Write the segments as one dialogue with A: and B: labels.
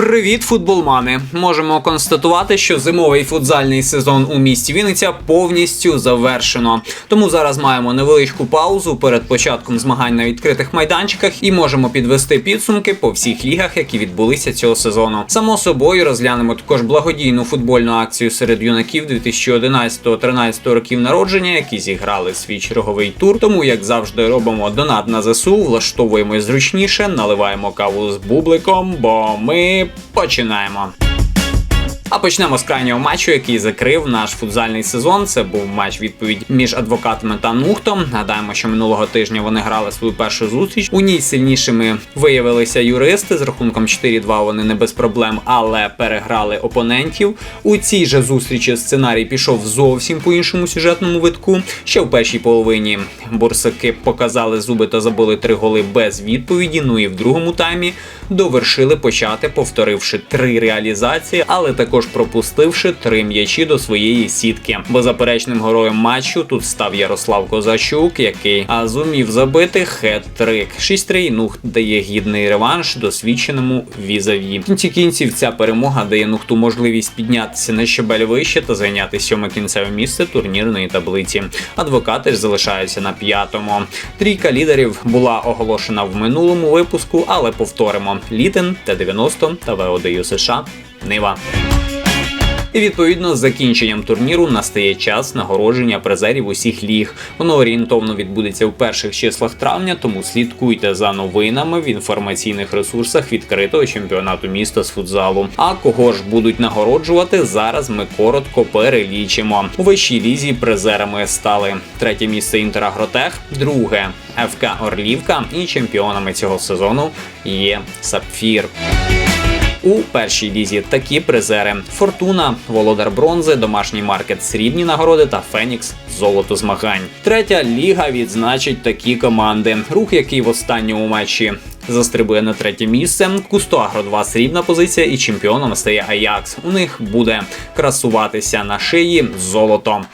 A: Привіт, футболмани! Можемо констатувати, що зимовий футзальний сезон у місті Вінниця повністю завершено. Тому зараз маємо невеличку паузу перед початком змагань на відкритих майданчиках і можемо підвести підсумки по всіх лігах, які відбулися цього сезону. Само собою розглянемо також благодійну футбольну акцію серед юнаків 2011-13 років народження, які зіграли свій черговий тур. Тому, як завжди, робимо донат на ЗСУ, влаштовуємо зручніше, наливаємо каву з бубликом, бо ми починаємо. А почнемо з крайнього матчу, який закрив наш футзальний сезон. Це був матч відповідь між адвокатами та Нухтом. Нагадаємо, що минулого тижня вони грали свою першу зустріч. У ній сильнішими виявилися юристи з рахунком 4-2 Вони не без проблем, але переграли опонентів. У цій же зустрічі сценарій пішов зовсім по іншому сюжетному витку. Ще в першій половині бурсаки показали зуби та забили три голи без відповіді. Ну і в другому таймі довершили почати, повторивши три реалізації, але також пропустивши три м'ячі до своєї сітки. Беззаперечним героєм матчу тут став Ярослав Козачук, який а, зумів забити хет-трик. 6-3 Нухт дає гідний реванш досвідченому візаві. В кінці кінців ця перемога дає Нухту можливість піднятися на щебель вище та зайняти сьоме кінцеве місце турнірної таблиці. Адвокати ж залишаються на п'ятому. Трійка лідерів була оголошена в минулому випуску, але повторимо: Літен, Т-90 та ВОДЮ США. Нива. І відповідно з закінченням турніру настає час нагородження призерів усіх ліг. Воно орієнтовно відбудеться в перших числах травня, тому слідкуйте за новинами в інформаційних ресурсах відкритого чемпіонату міста з футзалу. А кого ж будуть нагороджувати, зараз ми коротко перелічимо. У вищій лізі призерами стали третє місце Інтерагротех, друге ФК Орлівка і чемпіонами цього сезону є Сапфір. У першій лізі такі призери: Фортуна, Володар Бронзи, домашній маркет срібні нагороди та Фенікс золото змагань. Третя ліга відзначить такі команди. Рух, який в останньому матчі. Застрибує на третє місце. Кустоагро 2 срібна позиція, і чемпіоном стає Аякс. У них буде красуватися на шиї золото.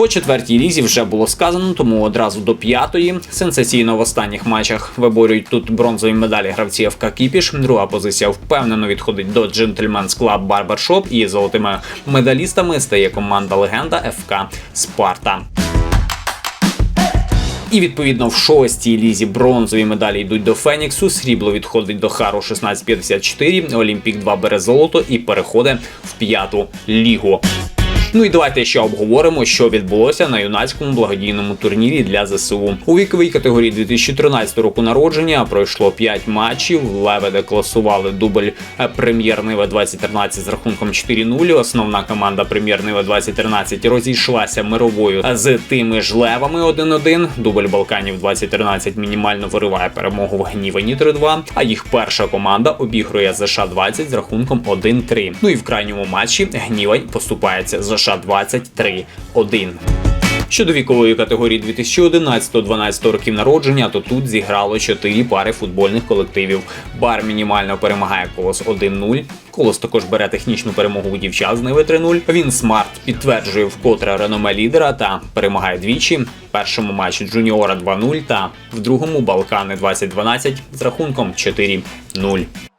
A: По четвертій лізі вже було сказано, тому одразу до п'ятої. Сенсаційно в останніх матчах виборюють тут бронзові медалі гравці ФК Кіпіш. Друга позиція впевнено відходить до Gentleman's Club Barbershop і золотими медалістами стає команда легенда ФК Спарта. І відповідно в шостій лізі бронзові медалі йдуть до Феніксу. Срібло відходить до Хару 1654, Олімпік 2 бере золото і переходить в п'яту лігу. Ну і давайте ще обговоримо, що відбулося на юнацькому благодійному турнірі для ЗСУ. У віковій категорії 2013 року народження пройшло 5 матчів. Леведе класували дубль е, прем'єр Нива 2013 з рахунком 4-0. Основна команда прем'єр Нива 2013 розійшлася мировою з тими ж левами 1-1. Дубль Балканів 2013 мінімально вириває перемогу в Гнівані 3-2, А їх перша команда обігрує США 20 з рахунком 1-3. Ну і в крайньому матчі Гнівань поступається за США 23-1. Щодо вікової категорії 2011-12 років народження, то тут зіграло 4 пари футбольних колективів. Бар мінімально перемагає колос 1-0. Колос також бере технічну перемогу у дівчат з Ниви 3-0. Він смарт підтверджує вкотре реноме лідера та перемагає двічі. В першому матчі Джуніора 2-0 та в другому Балкани 2012 з рахунком 4-0.